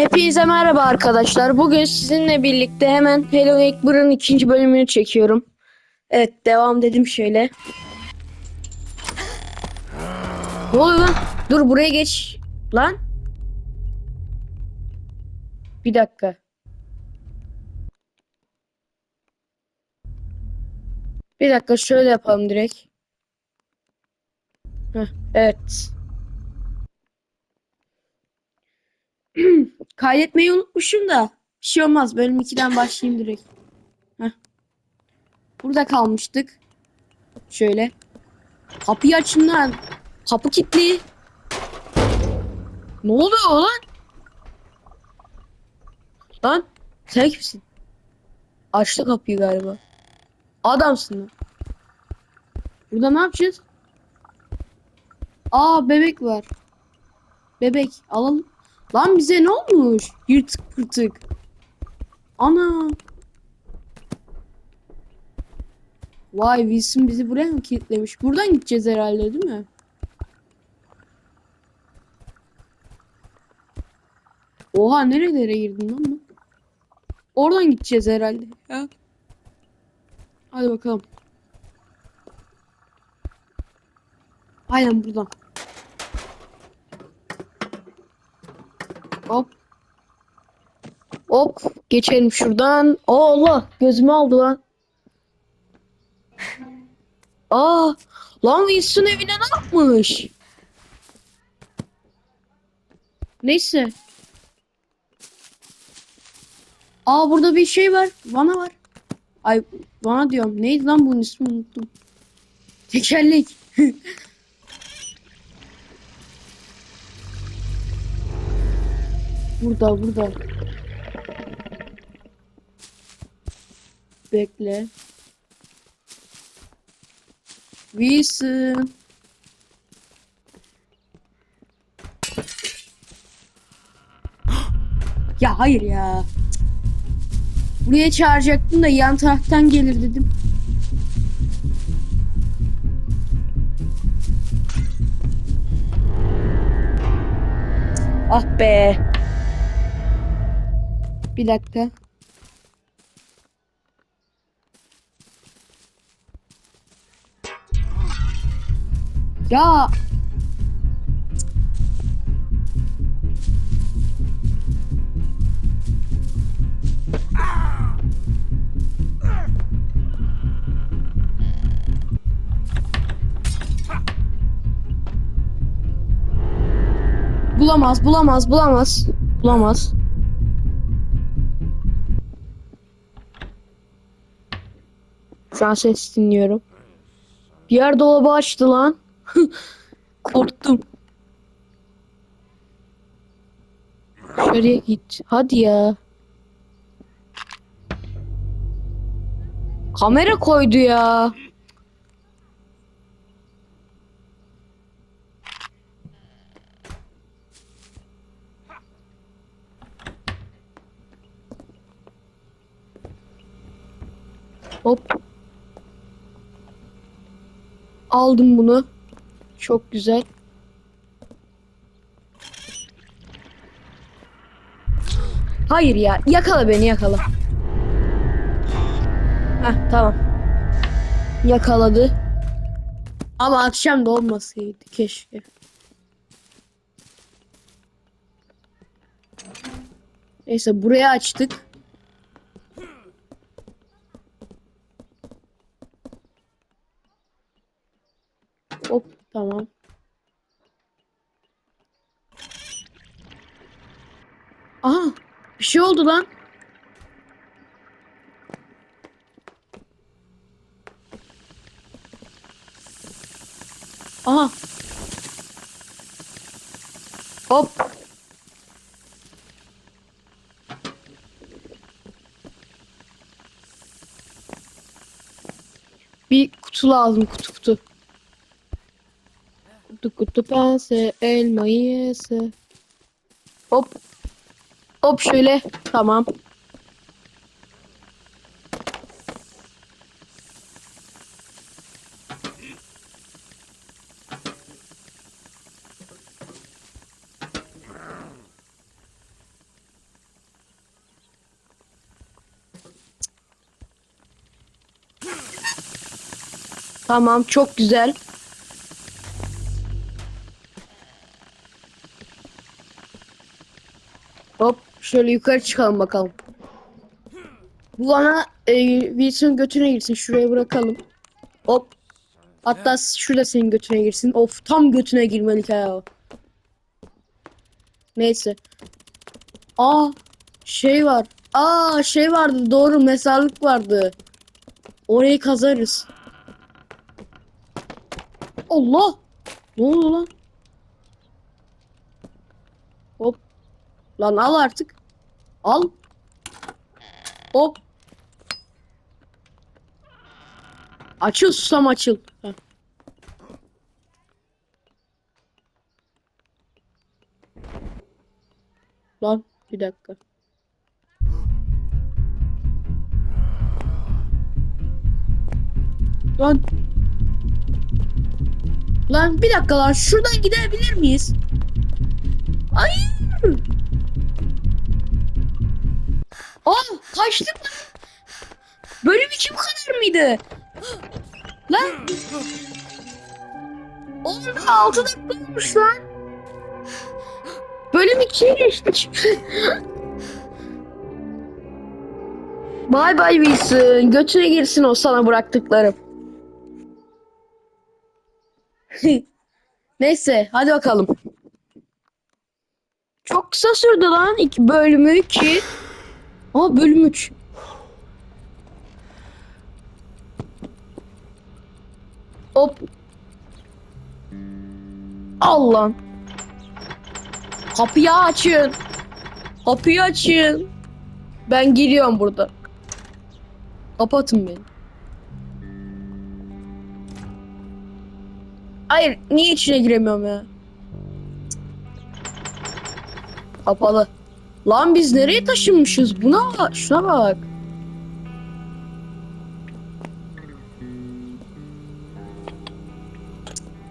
Hepinize merhaba arkadaşlar. Bugün sizinle birlikte hemen Hello Neighbor'ın ikinci bölümünü çekiyorum. Evet devam dedim şöyle. Ne oluyor lan? Dur buraya geç. Lan. Bir dakika. Bir dakika şöyle yapalım direkt. Heh, evet. Kaydetmeyi unutmuşum da. Bir şey olmaz. Bölüm 2'den başlayayım direkt. Heh. Burada kalmıştık. Şöyle. Kapıyı açın lan. Kapı kilitli. Ne oluyor lan? Lan sen kimsin? Açtı kapıyı galiba. Adamsın lan. Burada ne yapacağız? Aa bebek var. Bebek alalım. Lan bize ne olmuş? Yırtık pırtık. Ana. Vay Wilson bizi buraya mı kilitlemiş? Buradan gideceğiz herhalde değil mi? Oha nerelere girdin lan ben? Oradan gideceğiz herhalde. Ya. Hadi bakalım. Aynen buradan. Hop. Hop. Geçelim şuradan. Aa, Allah. Gözümü aldı lan. Aa. Lan Winston evine ne yapmış? Neyse. Aa burada bir şey var. Vana var. Ay vana diyorum. Neydi lan bunun ismi unuttum. Tekerlek. Burada burada. Bekle. Wilson. Ya hayır ya. Buraya çağıracaktım da yan taraftan gelir dedim. Ah be. Bir dakika. Ya. Bulamaz, bulamaz, bulamaz. Bulamaz. Şu dinliyorum. Diğer dolabı açtı lan. Korktum. Dışarıya git. Hadi ya. Kamera koydu ya. Hop. Aldım bunu. Çok güzel. Hayır ya. Yakala beni yakala. Heh tamam. Yakaladı. Ama akşam da olmasaydı keşke. Neyse buraya açtık. Hop tamam. Aha bir şey oldu lan. Aha. Hop. Bir kutu lazım kutu kutu. Kutu kutu pense elma yese. Hop. Hop şöyle. Tamam. Tamam çok güzel. Şöyle yukarı çıkalım bakalım. Bu bana e, Wilson götüne girsin. Şuraya bırakalım. Hop. Hatta şurada senin götüne girsin. Of tam götüne girmelik ya. Neyse. Aa şey var. Aa şey vardı doğru mezarlık vardı. Orayı kazarız. Allah! Ne oldu lan? Hop. Lan al artık. Al. Hop. Açıl susam açıl. Heh. Lan bir dakika. Lan. Lan bir dakika lan şuradan gidebilir miyiz? Hayır. Aa kaçtık lan. Bölüm iki bu kadar mıydı? Lan. Oğlum daha altı dakika olmuş lan. Bölüm ikiye geçtik. Bay bay Wilson. Götüne girsin o sana bıraktıklarım. Neyse hadi bakalım. Çok kısa sürdü lan. İki bölümü iki. Aa bölüm üç. Hop. Allah. Kapıyı açın. Kapıyı açın. Ben giriyorum burada. Kapatın beni. Hayır, niye içine giremiyorum ya? Kapalı. Lan biz nereye taşınmışız? Buna bak, şuna bak.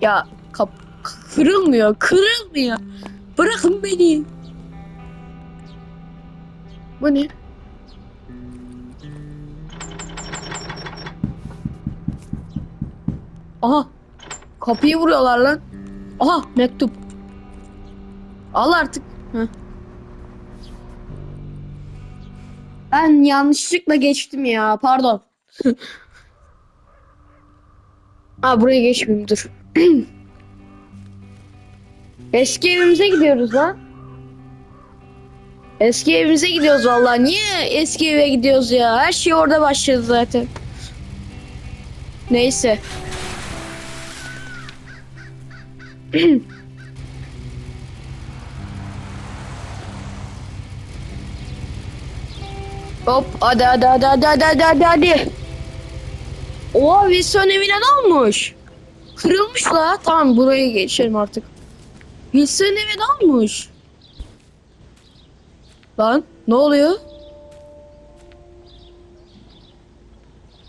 Ya kap kırılmıyor, kırılmıyor. Bırakın beni. Bu ne? Aha. Kapıyı vuruyorlar lan. Aha mektup. Al artık. Heh. Ben yanlışlıkla geçtim ya. Pardon. ha buraya geçmeyeyim dur. Eski evimize gidiyoruz lan. Eski evimize gidiyoruz vallahi. Niye eski eve gidiyoruz ya? Her şey orada başladı zaten. Neyse. Hop hadi hadi hadi hadi hadi hadi hadi hadi. Oha Wilson evine ne olmuş? Kırılmış la. Tamam buraya geçelim artık. Wilson eve ne olmuş? Lan ne oluyor?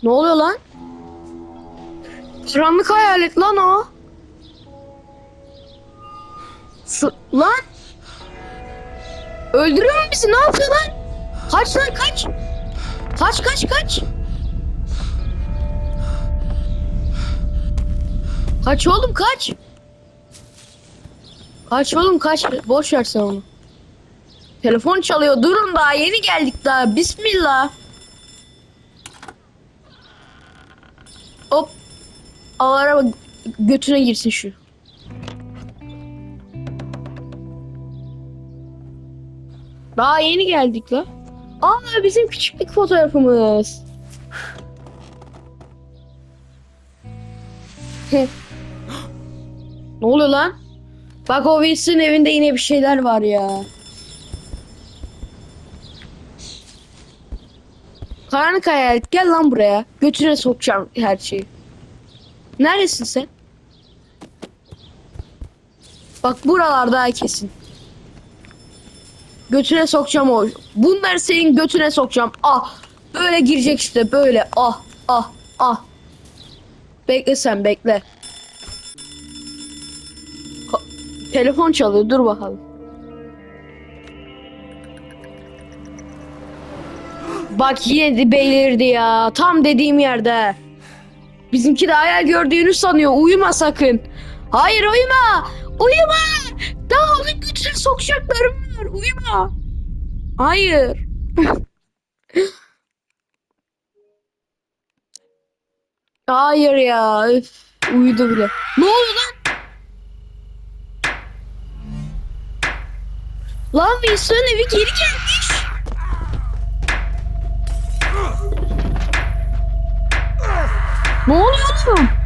Ne oluyor lan? Karanlık hayalet lan o. Şu, lan. Öldürüyor mu bizi? Ne yapıyor lan? Kaç lan kaç. Kaç kaç kaç. Kaç oğlum kaç. Kaç oğlum kaç. Boş ver sen onu. Telefon çalıyor. Durun daha yeni geldik daha. Bismillah. Hop. Al araba götüne girsin şu. Daha yeni geldik la. Aa bizim küçüklük fotoğrafımız. ne oluyor lan? Bak o Wilson evinde yine bir şeyler var ya. Karanlık hayalet gel lan buraya. Götüne sokacağım her şeyi. Neredesin sen? Bak buralarda kesin. Götüne sokacağım o. Bunları senin götüne sokacağım. Ah. Böyle girecek işte böyle. Ah ah ah. Bekle sen bekle. Ka- Telefon çalıyor dur bakalım. Bak yine de belirdi ya. Tam dediğim yerde. Bizimki de hayal gördüğünü sanıyor. Uyuma sakın. Hayır uyuma. Uyuma. Daha onun götüne sokacaklarım var. Uyuma. Hayır. Hayır ya. Üf, uyudu bile. Ne oluyor lan? Lan Wilson'un evi geri gelmiş. Ne oluyor oğlum?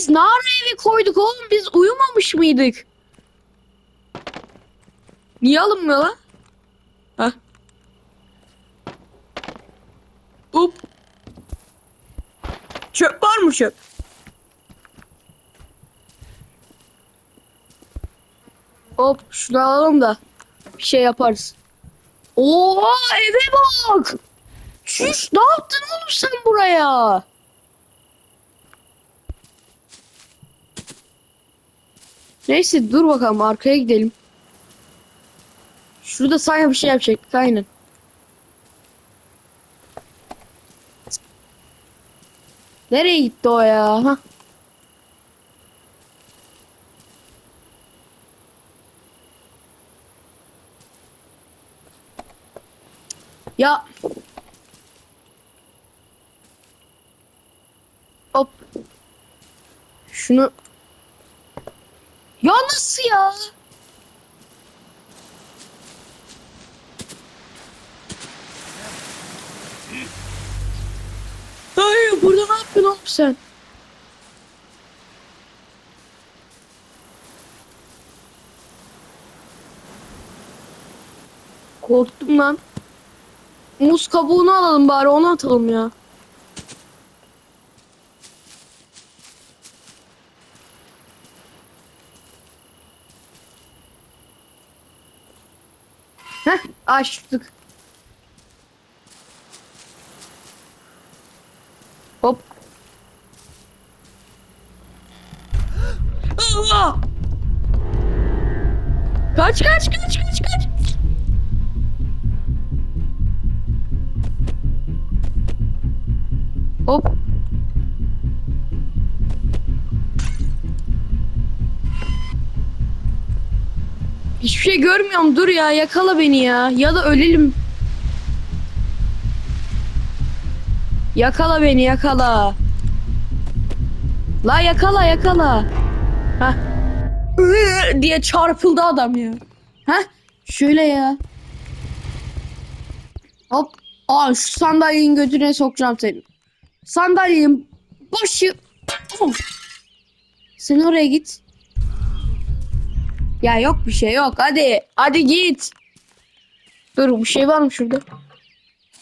Biz ne ara evi koyduk oğlum? Biz uyumamış mıydık? Niye alınmıyor lan? Ha? Hop. Çöp var mı çöp? Hop şunu alalım da bir şey yaparız. Oo eve bak. Çüş ne yaptın oğlum sen buraya? Neyse dur bakalım arkaya gidelim. Şurada Sanya bir şey yapacaktık aynen. Nereye gitti o ya? Ha? Ya. Hop. Şunu. Ya nasıl ya? Hayır burada ne yapıyorsun oğlum sen? Korktum lan. Muz kabuğunu alalım bari onu atalım ya. Heh açtık. Hop. Allah! Kaç kaç kaç kaç kaç. Görmüyorum. Dur ya yakala beni ya. Ya da ölelim. Yakala beni yakala. La yakala yakala. Hah. Diye çarpıldı adam ya. Hah. Şöyle ya. Hop. Aa şu sandalyenin götüne sokacağım seni. Sandalyenin başı. Oh. Sen oraya git. Ya yok bir şey yok. Hadi. Hadi git. Dur bir şey var mı şurada?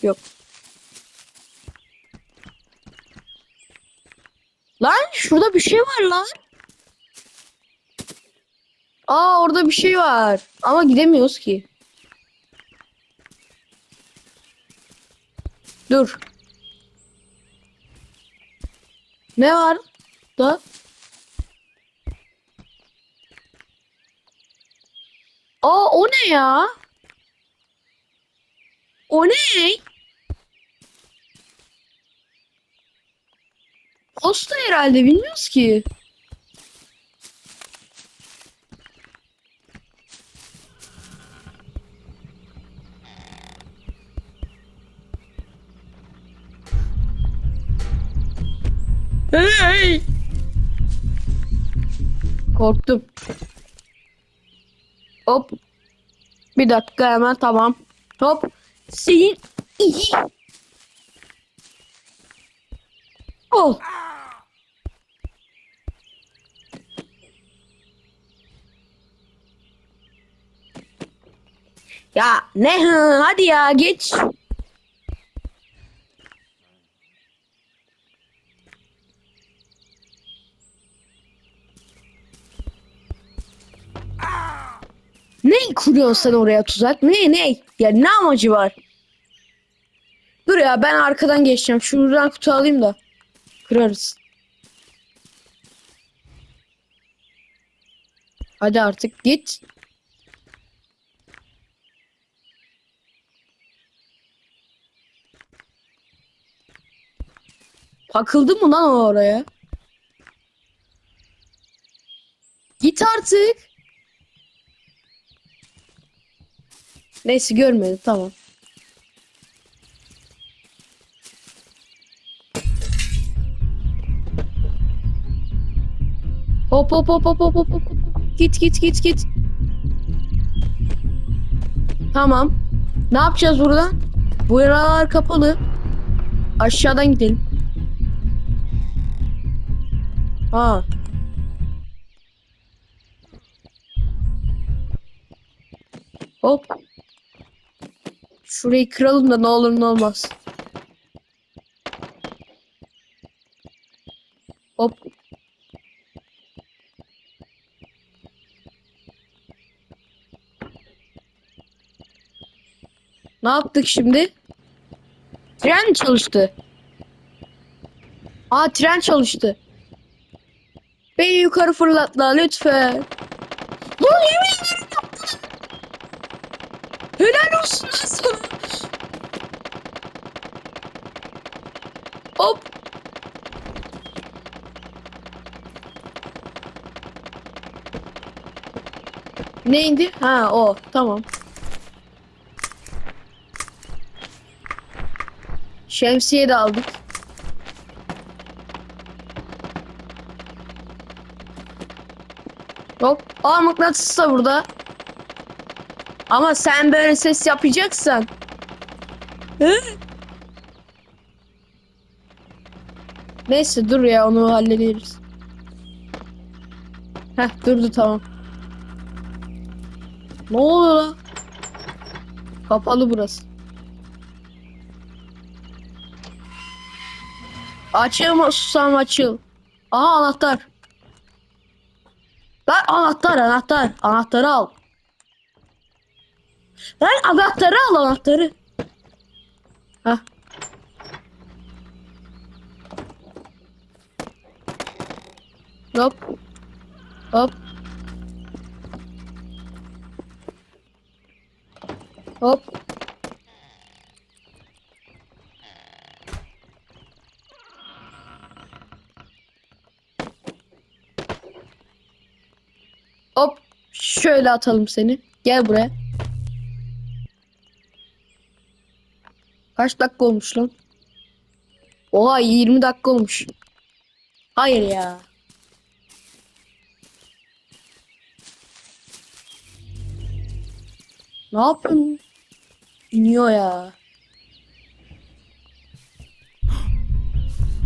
Yok. Lan şurada bir şey var lan. Aa orada bir şey var. Ama gidemiyoruz ki. Dur. Ne var da? Aa o ne ya? O ne? Posta herhalde bilmiyoruz ki. Hey! Korktum. Hop. Bir dakika hemen tamam. Hop. Senin iyi. Oh. Ya ne hadi ya geç. Ne kuruyorsun sen oraya tuzak? Ne ne? Ya ne amacı var? Dur ya ben arkadan geçeceğim. Şuradan kutu alayım da. Kırarız. Hadi artık git. Takıldı mı lan o oraya? Git artık. Neyse görmedi tamam. Hop hop hop hop hop hop hop. Git git git git. Tamam. Ne yapacağız burada? Bu yaralar kapalı. Aşağıdan gidelim. Ha. Hop. Şurayı kıralım da ne olur ne olmaz. Hop. Ne yaptık şimdi? Tren mi çalıştı? Aa tren çalıştı. Beni yukarı fırlatla lütfen. Lan yemin ederim yaptılar. Helal olsun lan sana. Hop. Neydi? Ha o. Tamam. Şemsiye de aldık. Hop. Aa mıknatıs da burada. Ama sen böyle ses yapacaksan. Hı? Neyse dur ya onu hallederiz. Heh durdu tamam. Ne oluyor lan? Kapalı burası. Açıl mı susam açıl. Aha anahtar. Lan anahtar anahtar. Anahtarı al. Lan anahtarı al anahtarı. Hah. Hop. Hop. Hop. Hop. Şöyle atalım seni. Gel buraya. Kaç dakika olmuş lan? Oha 20 dakika olmuş. Hayır ya. Ne yapıyorsun? İniyor ya.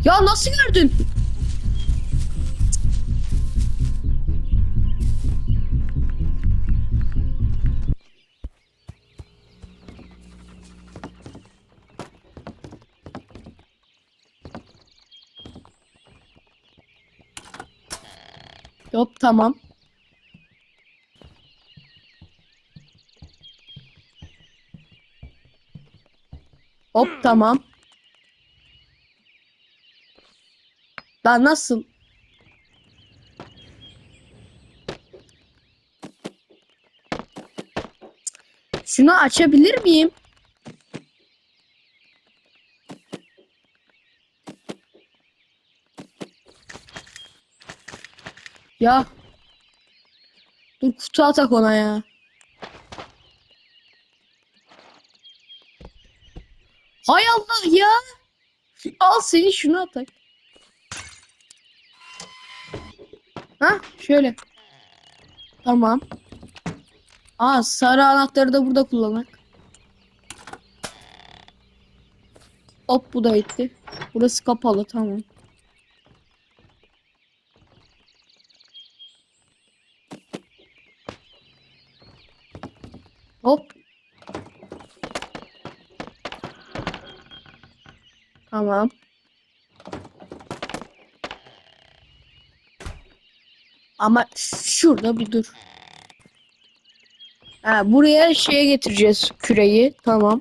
Ya nasıl gördün? Yok tamam. Hop tamam. Lan nasıl? Şunu açabilir miyim? Ya. Dur kutu atak ona ya. Hay Allah ya. Al seni şunu atak. Ha şöyle. Tamam. Aa sarı anahtarı da burada kullanak. Hop bu da gitti. Burası kapalı tamam. Hop. Tamam. Ama şurada bir dur. Ha, buraya şeye getireceğiz küreyi. Tamam.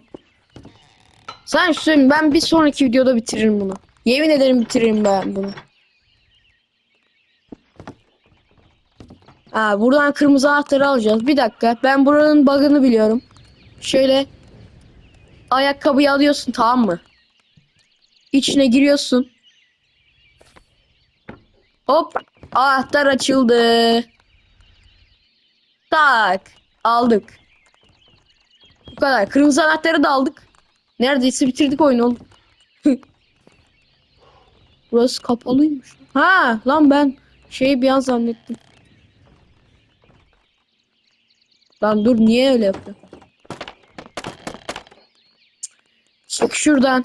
Sen söyleyeyim ben bir sonraki videoda bitiririm bunu. Yemin ederim bitiririm ben bunu. Ha, buradan kırmızı anahtarı alacağız. Bir dakika. Ben buranın bug'ını biliyorum. Şöyle ayakkabıyı alıyorsun tamam mı? İçine giriyorsun. Hop. Anahtar açıldı. Tak. Aldık. Bu kadar. Kırmızı anahtarı da aldık. Neredeyse bitirdik oyunu oğlum. Burası kapalıymış. Ha lan ben şeyi bir an zannettim. Lan dur niye öyle yaptın? Çık şuradan.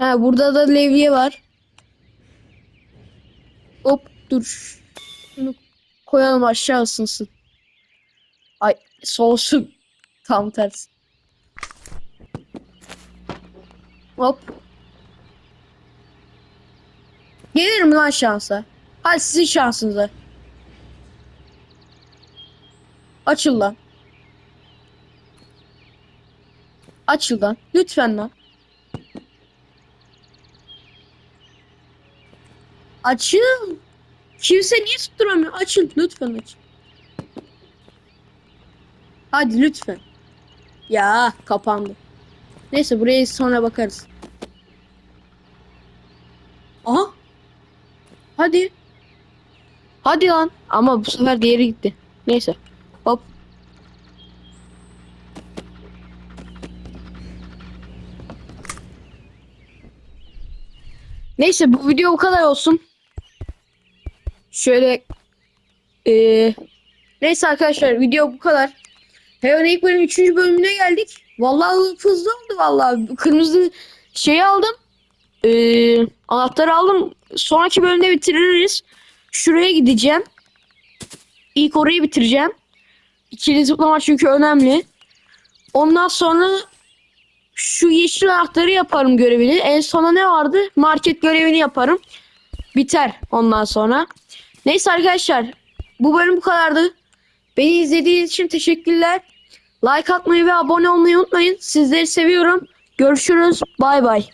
Ha burada da levye var. Hop dur. Şunu koyalım aşağı ısınsın. Ay soğusun. Tam tersi. Hop. Gelir mi lan şansa? Hadi sizin şansınıza. Açıl lan. Açıl lan. Lütfen lan. Açıl. Kimse niye tutturamıyor? Açıl. Lütfen aç. Hadi lütfen. Ya kapandı. Neyse buraya sonra bakarız. Aha. Hadi. Hadi lan. Ama bu sefer diğeri gitti. Neyse. Hop. Neyse bu video bu kadar olsun. Şöyle eee neyse arkadaşlar video bu kadar. Heaven ilk bölüm 3. bölümüne geldik. Vallahi hızlı oldu vallahi. Kırmızı şeyi aldım. Eee anahtarı aldım. Sonraki bölümde bitiririz. Şuraya gideceğim. İlk orayı bitireceğim. İkili zıplama çünkü önemli. Ondan sonra şu yeşil anahtarı yaparım görevini. En sona ne vardı? Market görevini yaparım. Biter ondan sonra. Neyse arkadaşlar. Bu bölüm bu kadardı. Beni izlediğiniz için teşekkürler. Like atmayı ve abone olmayı unutmayın. Sizleri seviyorum. Görüşürüz. Bay bay.